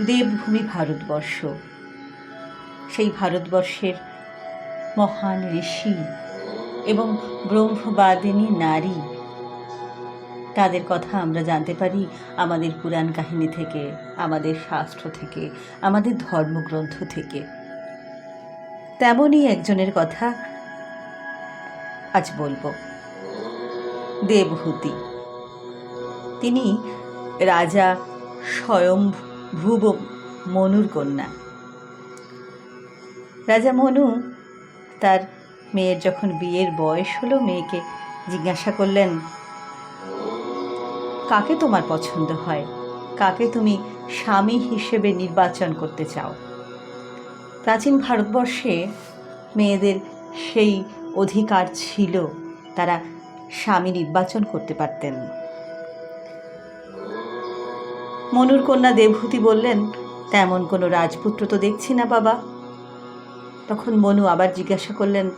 দেবভূমি ভারতবর্ষ। সেই ভারতবর্ষের মহান ঋষি এবং ব্রহ্মবাদিনী নারী। তাদের কথা আমরা জানতে পারি আমাদের পুরাণ কাহিনী থেকে, আমাদের শাস্ত্র থেকে, আমাদের ধর্মগ্রন্থ থেকে। তেমনই একজনের কথা আজ বলব। দেবহূতি। তিনি রাজা স্বয়ংভুব মনুর কন্যা। রাজা মনু তার মেয়ের যখন বিয়ের বয়স হলো, মেয়েকে জিজ্ঞাসা করলেন, কাকে তোমার পছন্দ হয়? কাকে তুমি স্বামী হিসেবে নির্বাচন করতে চাও? প্রাচীন ভারতবর্ষে মেয়েদের সেই অধিকার ছিল, তারা স্বামী নির্বাচন করতে পারতেন মনুর কন্যা দেবভূতি বললেন, তেমন কোনো রাজপুত্র তো দেখছি না বাবা। তখন মনু আবার জিজ্ঞাসা করলেন,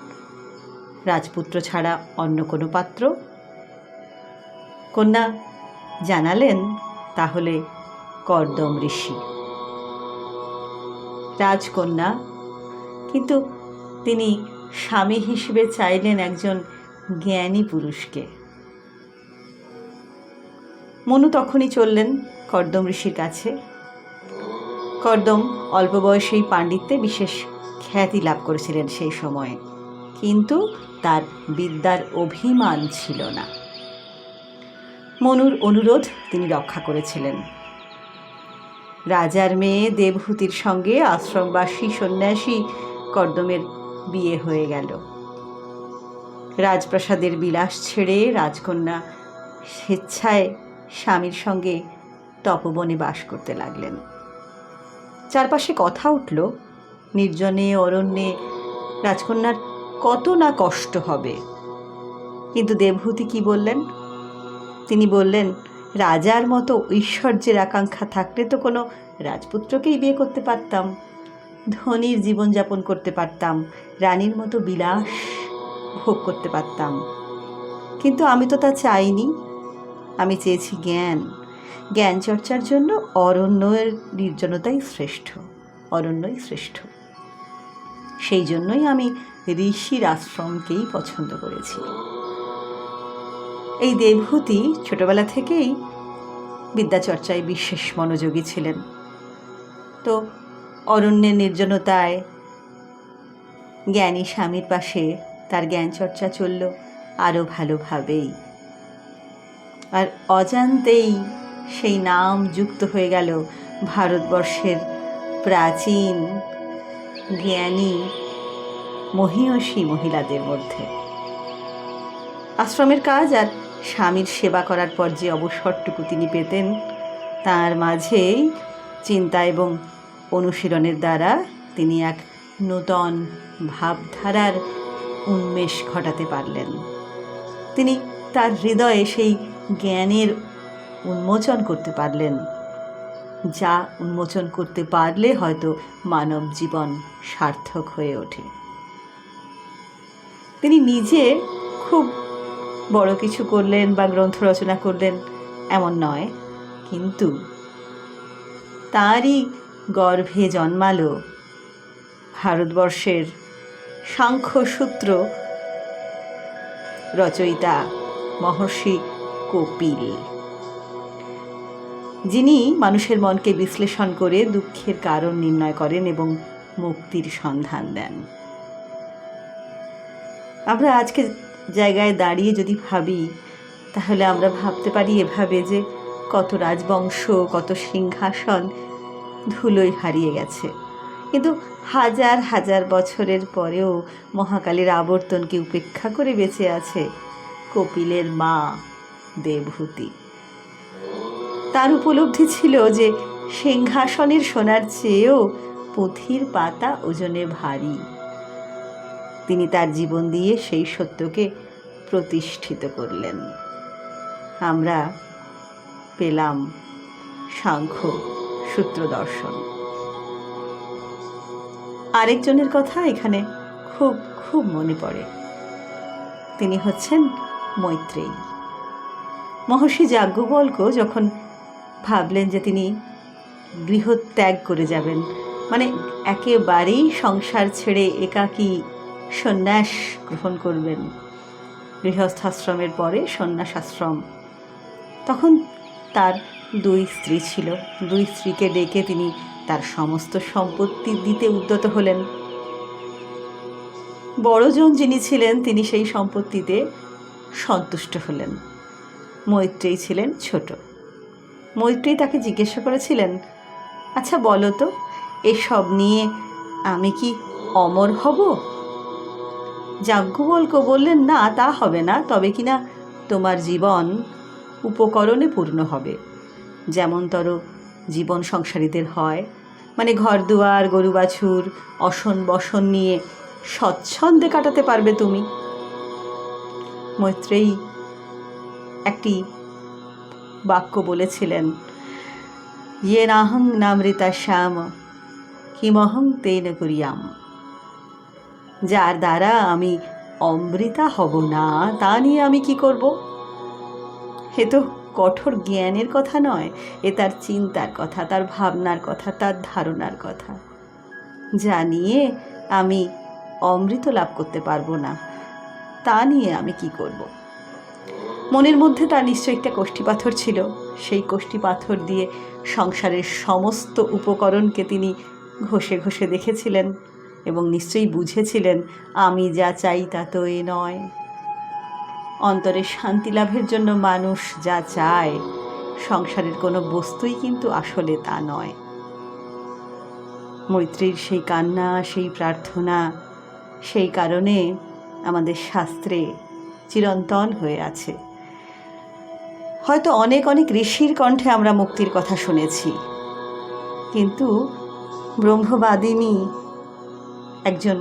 রাজপুত্র ছাড়া অন্য কোনো পাত্র? কন্যা, জানালেন, তাহলে কর্দম ঋষি। রাজকন্যা, কিন্তু তিনি স্বামী হিসেবে চাইলেন একজন জ্ঞানী পুরুষকে। মনু তখনই চললেন কর্দম ঋষির কাছে। কর্দম অল্প বয়সেই পাণ্ডিত্যে বিশেষ খ্যাতি লাভ করেছিলেন সেই সময়ে। কিন্তু তার বিদ্যার অভিমান ছিল না। মনুর অনুরোধ তিনি রক্ষা করেছিলেন। রাজার মেয়ে দেবহূতির সঙ্গে আশ্রমবাসী সন্ন্যাসী কর্দমের বিয়ে হয়ে গেল। রাজপ্রাসাদের বিলাস ছেড়ে রাজকন্যা স্বেচ্ছায় স্বামীর সঙ্গে তপবনে বাস করতে লাগলেন। চারপাশে কথা উঠল, নির্জনে, অরণ্যে রাজকন্যার কত না কষ্ট হবে। কিন্তু দেবভূতি কি বললেন? তিনি বললেন, রাজার মতো ঐশ্বর্যের আকাঙ্ক্ষা থাকলে তো কোনো রাজপুত্রকেই বিয়ে করতে পারতাম। ধনীর জীবনযাপন করতে পারতাম, রানীর মতো বিলাস ভোগ করতে পারতাম। কিন্তু আমি তো তা চাইনি। আমি চেয়েছি জ্ঞান। জ্ঞান চর্চার জন্য অরণ্যের নির্জনতাই শ্রেষ্ঠ, অরণ্যই শ্রেষ্ঠ। সেই জন্যই আমি ঋষির আশ্রমকেই পছন্দ করেছি। এই দেবভূতি ছোটবেলা থেকেই বিদ্যাচর্চায় বিশেষ মনোযোগী ছিলেন। তো অরণ্যের নির্জনতায় জ্ঞানী স্বামীর পাশে তার জ্ঞান চর্চা চলল আরও ভালোভাবেই। আর অজান্তেই সেই নাম যুক্ত হয়ে গেল ভারতবর্ষের প্রাচীন জ্ঞানী মহিয়সী মহিলাদের মধ্যে। আশ্রমের কাজ আর স্বামীর সেবা করার পর যে অবসরটুকু তিনি পেতেন, তার মাঝেই চিন্তা এবং অনুশীলনের দ্বারা তিনি এক নূতন ভাবধারার উন্মেষ ঘটাতে পারলেন। তিনি তার হৃদয়ে সেই জ্ঞানের উন্মোচন করতে পারলেন। যা উন্মোচন করতে পারলে হয়তো মানব জীবন সার্থক হয়ে ওঠে। তিনি নিজে খুব বড় কিছু করলেন বা গ্রন্থ রচনা করলেন এমন নয়, কিন্তু তারই গর্ভে জন্মালো ভারতবর্ষের সাংখ্যসূত্র রচয়িতা মহর্ষি কপিল। যিনি মানুষের মনকে বিশ্লেষণ করে দুঃখের কারণ নির্ণয় করেন এবং মুক্তির সন্ধান দেন। আমরা আজকে জায়গায় দাঁড়িয়ে যদি ভাবি, তাহলে আমরা ভাবতে পারি এভাবে যে কত রাজবংশ, কত সিংহাসন ধুলোয় হারিয়ে গেছে। কিন্তু হাজার হাজার বছরের পরেও মহাকালীর আবর্তনকে উপেক্ষা করে বেঁচে আছে কপিলের মা দেবভূতি তার উপলব্ধি ছিল যে সিংহাসনের সোনার চেয়েও পুঁথির পাতা ওজনে ভারী। তিনি তার জীবন দিয়ে সেই সত্যকে প্রতিষ্ঠিত করলেন। আমরা পেলাম সাংখ্য সূত্র দর্শন। আরেকজনের কথা এখানে খুব খুব মনে পড়ে। তিনি হচ্ছেন মৈত্রেয়ী। মহর্ষি যাজ্ঞবল্ক যখন ভাবলেন যে তিনি গৃহত্যাগ করে যাবেন মানে একেবারেই সংসার ছেড়ে একাকী সন্ন্যাস গ্রহণ করবেন, গৃহস্থাশ্রমের পরে সন্ন্যাসাশ্রম, তখন তার দুই স্ত্রী ছিল। দুই স্ত্রীকে ডেকে তিনি তার সমস্ত সম্পত্তি দিতে উদ্যত হলেন। বড়জন যিনি ছিলেন, তিনি সেই সম্পত্তিতে সন্তুষ্ট হলেন। মৈত্রেয়ী ছিলেন ছোট। মৈত্রেয়ী তাকে জিজ্ঞাসা করেছিলেন আচ্ছা বলো তো, এসব নিয়ে আমি কি অমর হব? যাজ্ঞবল্ক বললেন, না, তা হবে না, তবে কিনা তোমার জীবন উপকরণে পূর্ণ হবে। যেমন যেমনতর জীবন সংসারীদের হয় মানে ঘর দুয়ার গরু বাছুর অসন বসন নিয়ে স্বচ্ছন্দে কাটাতে পারবে তুমি। মৈত্রেয়ী একটি বাক্য বলেছিলেন ইয়ে নাহং নামৃতা শ্যাম কিমহং তেন করিয়াম। যার দ্বারা আমি অমৃতা হব না, তা নিয়ে আমি কি করব? এ তো কঠোর জ্ঞানের কথা নয়, এ তার চিন্তার কথা, তার ভাবনার কথা, তার ধারণার কথা। যা নিয়ে আমি অমৃত লাভ করতে পারব না। তা নিয়ে আমি কি করব। মনের মধ্যে তার নিশ্চয় একটা কোষ্ঠী পাথর ছিল। সেই কোষ্ঠী পাথর দিয়ে সংসারের সমস্ত উপকরণকে তিনি ঘষে ঘষে দেখেছিলেন এবং নিশ্চয়ই বুঝেছিলেন, আমি যা চাই তা তো এ নয়। অন্তরের শান্তি লাভের জন্য মানুষ যা চায়, সংসারের কোনো বস্তুই কিন্তু আসলে তা নয়। মৈত্রীর সেই কান্না, সেই প্রার্থনা, সেই কারণে আমাদের শাস্ত্রে চিরন্তন হয়ে আছে। হয়তো অনেক অনেক ঋষির কণ্ঠে আমরা মুক্তির কথা শুনেছি। কিন্তু ব্রহ্মবাদিনী একজন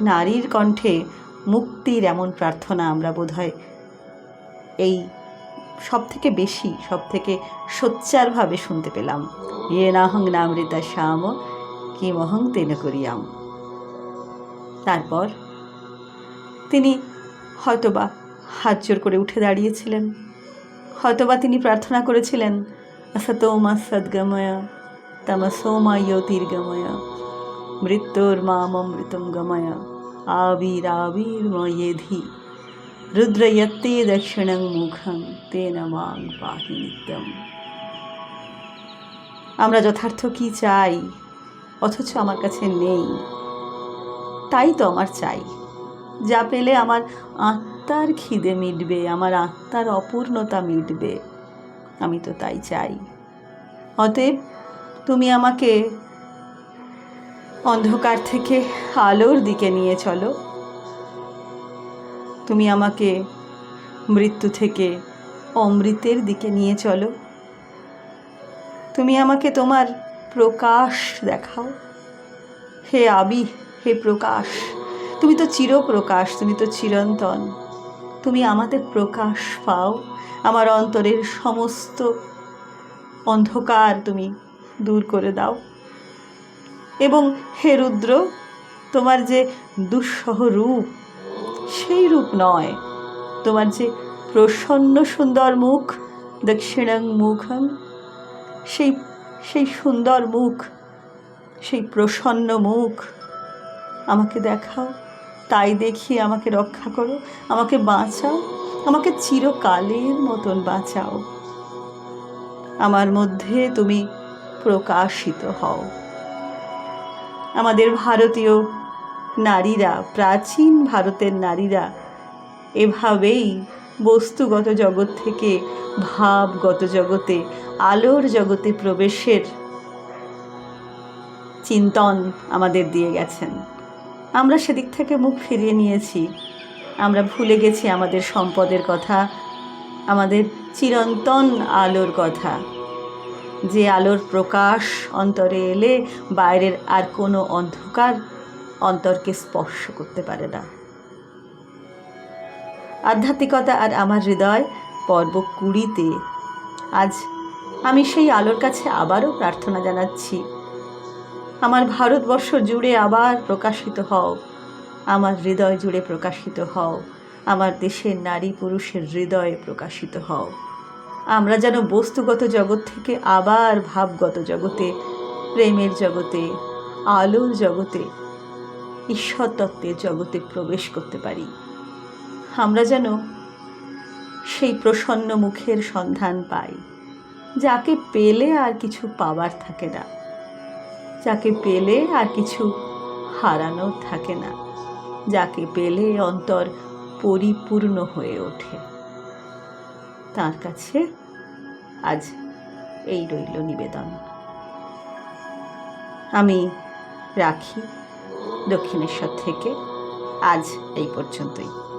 নারীর কণ্ঠে মুক্তির এমন প্রার্থনা আমরা বোধহয় এই সব থেকে বেশি সব থেকে সোচ্চারভাবে শুনতে পেলাম। ইয়ে নাহং নামৃতা শ্যাম কি মহং তেন করিয়াম। তারপর তিনি হয়তোবা হাত জোর করে উঠে দাঁড়িয়েছিলেন। হয়তোবা তিনি প্রার্থনা করেছিলেন, আসতোমা সদ্গময় তমসোমা জ্যোতির্গময়, মৃত্যুর মাম অমৃতম গময় আবিরাবির্ময়েধি রুদ্রয়ত্তে দক্ষিণং মুখং, তেন মাং পাহি নিত্যম। আমরা যথার্থ কি চাই? অথচ আমার কাছে নেই। তাই তো আমার চাই। যা পেলে আমার আত্মার খিদে মিটবে, আমার আত্মার অপূর্ণতা মিটবে। আমি তো তাই চাই। অতএব তুমি আমাকে অন্ধকার থেকে আলোর দিকে নিয়ে চলো। তুমি আমাকে মৃত্যু থেকে অমৃতের দিকে নিয়ে চলো। তুমি আমাকে তোমার প্রকাশ দেখাও। হে আবি, হে প্রকাশ। তুমি তো চিরপ্রকাশ, তুমি তো চিরন্তন। তুমি আমাদের প্রকাশ পাও, আমার অন্তরের সমস্ত অন্ধকার তুমি দূর করে দাও। এবং হে রুদ্র, তোমার যে দুঃসহ রূপ, সেই রূপ নয়, তোমার যে প্রসন্ন সুন্দর মুখ, দক্ষিণাং মুখং, সেই সেই সুন্দর মুখ, সেই প্রসন্ন মুখ, আমাকে দেখাও। তাই দেখিয়ে আমাকে রক্ষা করো, আমাকে বাঁচাও, আমাকে চিরকালের মতন বাঁচাও। আমার মধ্যে তুমি প্রকাশিত হও। আমাদের ভারতীয় নারীরা, প্রাচীন ভারতের নারীরা এভাবেই বস্তুগত জগৎ থেকে ভাবগত জগতে, আলোর জগতে প্রবেশের চিন্তন আমাদের দিয়ে গেছেন। আমরা সেদিক থেকে মুখ ফিরিয়ে নিয়েছি। আমরা ভুলে গেছি আমাদের সম্পদের কথা, আমাদের চিরন্তন আলোর কথা। যে আলোর প্রকাশ অন্তরে এলে বাইরের আর কোনো অন্ধকার অন্তরকে স্পর্শ করতে পারে না। আধ্যাত্মিকতা আর আমার হৃদয় পর্ব কুড়িতে। আজ আমি সেই আলোর কাছে আবারও প্রার্থনা জানাচ্ছি। আমার ভারতবর্ষ জুড়ে আবার প্রকাশিত হও। আমার হৃদয় জুড়ে প্রকাশিত হও। আমার দেশের নারী পুরুষের হৃদয়ে প্রকাশিত হও। আমরা যেন বস্তুগত জগৎ থেকে আবার ভাবগত জগতে, প্রেমের জগতে, আলোর জগতে ঈশ্বর তত্ত্বের জগতে প্রবেশ করতে পারি। আমরা যেন সেই প্রসন্ন মুখের সন্ধান পাই, যাকে পেলে আর কিছু পাবার থাকে না। যাকে পেলে আর কিছু হারানো থাকে না। যাকে পেলে অন্তর পরিপূর্ণ হয়ে ওঠে। তার কাছে আজ এই রইল নিবেদন। আমি রাখি দক্ষিণেশ্বর থেকে। আজ এই পর্যন্তই।